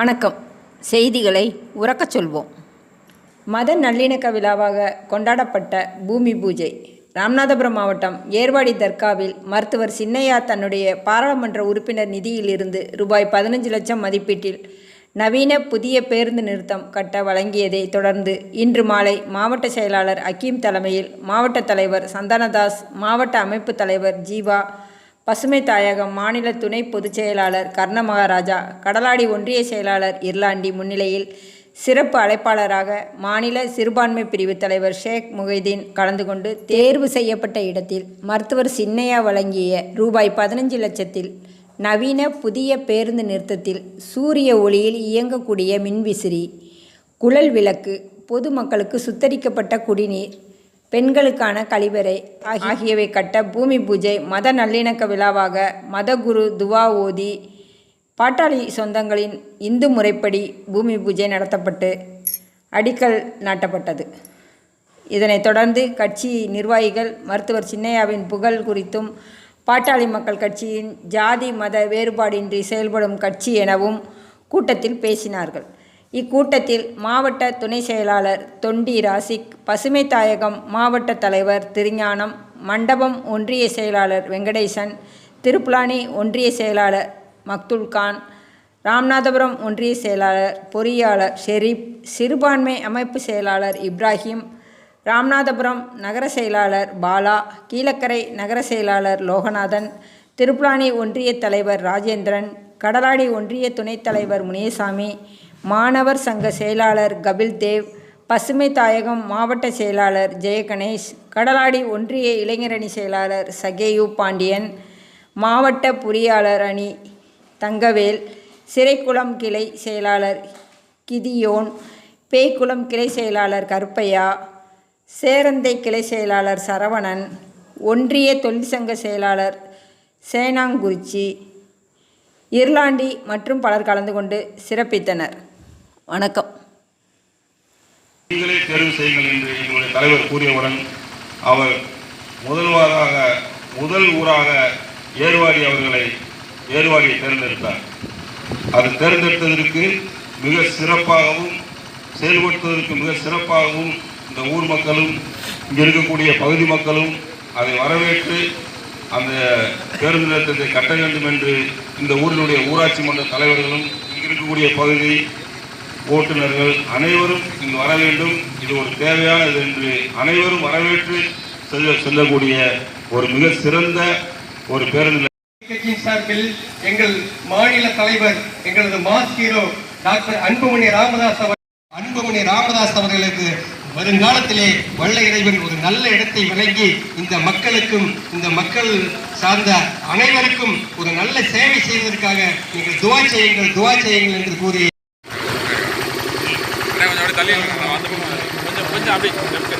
வணக்கம். செய்திகளை உறக்கச் சொல்வோம். மத நல்லிணக்க விழாவாக கொண்டாடப்பட்ட பூமி பூஜை. ராமநாதபுரம் மாவட்டம் ஏர்வாடி தர்காவில் மருத்துவர் சின்னையா தன்னுடைய பாராளுமன்ற உறுப்பினர் நிதியிலிருந்து ரூபாய் பதினஞ்சு லட்சம் மதிப்பீட்டில் நவீன புதிய பேருந்து நிறுத்தம் கட்ட வழங்கியதை தொடர்ந்து இன்று மாலை மாவட்ட செயலாளர் அக்கீம் தலைமையில் மாவட்ட தலைவர் சந்தானதாஸ் மாவட்ட அமைப்பு தலைவர் ஜீவா பசுமை தாயகம் மாநில துணை பொதுச் செயலாளர் கர்ண மகாராஜா கடலாடி ஒன்றிய செயலாளர் இர்லாண்டி முன்னிலையில் சிறப்பு அழைப்பாளராக மாநில சிறுபான்மை பிரிவு தலைவர் ஷேக் முகைதீன் கலந்து கொண்டு தேர்வு செய்யப்பட்ட இடத்தில் மருத்துவர் சின்னையா வழங்கிய ரூபாய் பதினஞ்சு லட்சத்தில் நவீன புதிய பேருந்து நிறுத்தத்தில் சூரிய ஒளியில் இயங்கக்கூடிய மின்விசிறி குழல் விளக்கு பொதுமக்களுக்கு சுத்தரிக்கப்பட்ட குடிநீர் பெண்களுக்கான கழிவறை ஆகியவை கட்ட பூமி பூஜை மத நல்லிணக்க விழாவாக மதகுரு துவா ஓதி பாட்டாளி சொந்தங்களின் இந்து முறைப்படி பூமி பூஜை நடத்தப்பட்டு அடிக்கல் நாட்டப்பட்டது. இதனைத் தொடர்ந்து கட்சி நிர்வாகிகள் மருத்துவர் சின்னையாவின் புகழ் குறித்தும் பாட்டாளி மக்கள் கட்சியின் ஜாதி மத வேறுபாடின்றி செயல்படும் கட்சி எனவும் கூட்டத்தில் பேசினார்கள். இக்கூட்டத்தில் மாவட்ட துணை செயலாளர் தொண்டி ராசிக் பசுமை தாயகம் மாவட்ட தலைவர் திருஞானம் மண்டபம் ஒன்றிய செயலாளர் வெங்கடேசன் திருப்புலானி ஒன்றிய செயலாளர் மக்துல்கான் ராமநாதபுரம் ஒன்றிய செயலாளர் பொறியாளர் ஷெரீப் சிறுபான்மை அமைப்பு செயலாளர் இப்ராஹிம் ராமநாதபுரம் நகர செயலாளர் பாலா கீழக்கரை நகர செயலாளர் லோகநாதன் திருப்புலானி ஒன்றிய தலைவர் ராஜேந்திரன் கடலாடி ஒன்றிய துணைத் தலைவர் முனியசாமி மாணவர் சங்க செயலாளர் கபில் தேவ் பசுமை தாயகம் மாவட்ட செயலாளர் ஜெயகணேஷ் கடலாடி ஒன்றிய இளைஞரணி செயலாளர் சகேயு பாண்டியன் மாவட்ட பொறியாளர் அணி தங்கவேல் சிறைக்குளம் கிளை செயலாளர் கிதியோன் பேய்க்குளம் கிளை செயலாளர் கருப்பையா சேரந்தை கிளை செயலாளர் சரவணன் ஒன்றிய தொழிற்சங்க செயலாளர் சேனாங்குறிச்சி இர்லாண்டி மற்றும் பலர் கலந்து கொண்டு சிறப்பித்தனர். வணக்கம். நீங்களே தேர்வு செய்யுங்கள் என்று எங்களுடைய தலைவர் கூறியவுடன் அவர் முதல்வராக முதல் ஊராக ஏர்வாடி அவர்களை ஏர்வாடியை தேர்ந்தெடுத்தார். அது தேர்ந்தெடுத்ததற்கு மிக சிறப்பாகவும் செயல்படுத்துவதற்கு மிக சிறப்பாகவும் இந்த ஊர் மக்களும் இங்கே இருக்கக்கூடிய பகுதி மக்களும் அதை வரவேற்று அந்த பேருந்து நிறுத்தத்தை கட்ட வேண்டும் என்று இந்த ஊரினுடைய ஊராட்சி மன்ற தலைவர்களும் இங்கு இருக்கக்கூடிய பகுதி ஓட்டுநர்கள் அனைவரும் இங்கு வர வேண்டும். இது ஒரு தேவையானது என்று அனைவரும் வரவேற்று செல்ல செல்லக்கூடிய ஒரு மிக சிறந்த ஒரு பேருந்து கட்சியின் சார்பில் எங்கள் மாநில தலைவர் எங்களது mass hero doctor Anbumani Ramadoss அவர் அன்புமணி ராமதாஸ் அவர்களுக்கு வருங்காலத்திலே வல்ல இறைவன் ஒரு நல்ல இடத்தை வழங்கி இந்த மக்களுக்கும் இந்த மக்கள் சார்ந்த அனைவருக்கும் ஒரு நல்ல சேவை செய்வதற்காக நீங்கள் துவா செய்யுங்கள் துவா செய்யுங்கள் என்று கூறி அண்ணா, கொஞ்சம் அப்படியே தள்ளி நில்லுங்க. அந்த பக்கம் கொஞ்சம் கொஞ்சம் அப்படியே left.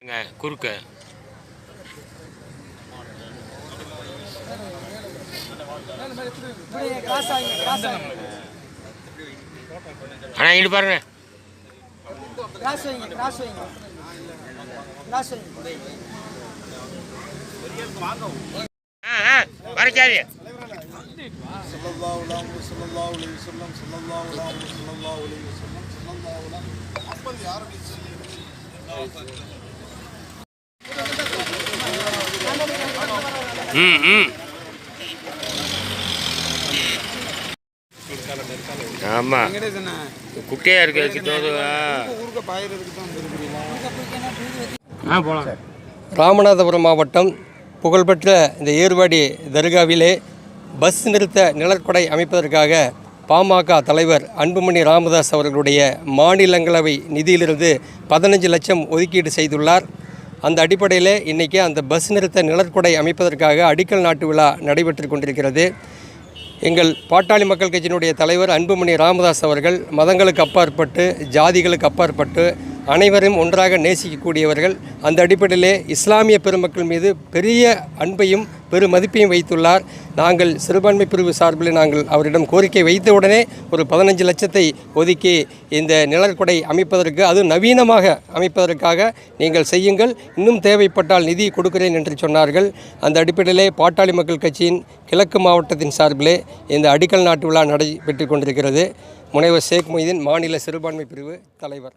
இங்க, குறுக்க அண்ணா இங்கிட்டு பாருங்க. கிராஸ் வைங்க கிராஸ் வைங்க கிராஸ் வைங்க ஆ ஆ வரைக்காதே ம் ம். ஆமா. குட்டையா இருக்கு ராமநாதபுரம் மாவட்டம் புகழ்பெற்ற இந்த ஏர்வாடி தர்காவிலே பஸ் நிறுத்த நிழற்குடை அமைப்பதற்காக பாமக தலைவர் அன்புமணி ராமதாஸ் அவர்களுடைய மாநிலங்களவை நிதியிலிருந்து பதினஞ்சு லட்சம் ஒதுக்கீடு செய்துள்ளார். அந்த அடிப்படையில் இன்றைக்கி அந்த பஸ் நிறுத்த நிழற்குடை அமைப்பதற்காக அடிக்கல் நாட்டு விழா நடைபெற்று கொண்டிருக்கிறது. எங்கள் பாட்டாளி மக்கள் கட்சியினுடைய தலைவர் அன்புமணி ராமதாஸ் அவர்கள் மதங்களுக்கு அப்பாற்பட்டு ஜாதிகளுக்கு அப்பாற்பட்டு அனைவரும் ஒன்றாக நேசிக்கக்கூடியவர்கள். அந்த அடிப்படையிலே இஸ்லாமிய பெருமக்கள் மீது பெரிய அன்பையும் பெரும் மதிப்பையும் வைத்துள்ளார். நாங்கள் சிறுபான்மை பிரிவு சார்பில் நாங்கள் அவரிடம் கோரிக்கை வைத்தவுடனே ஒரு பதினஞ்சு லட்சத்தை ஒதுக்கி இந்த நிழற்குடை அமைப்பதற்கு அது நவீனமாக அமைப்பதற்காக நீங்கள் செய்யுங்கள். இன்னும் தேவைப்பட்டால் நிதி கொடுக்கிறேன் என்று சொன்னார்கள். அந்த அடிப்படையிலே பாட்டாளி மக்கள் கட்சியின் கிழக்கு மாவட்டத்தின் சார்பிலே இந்த அடிக்கல் நாட்டு விழா நடைபெற்று கொண்டிருக்கிறது. முனைவர் ஷேக் மொய்தீன் மாநில சிறுபான்மை பிரிவு தலைவர்.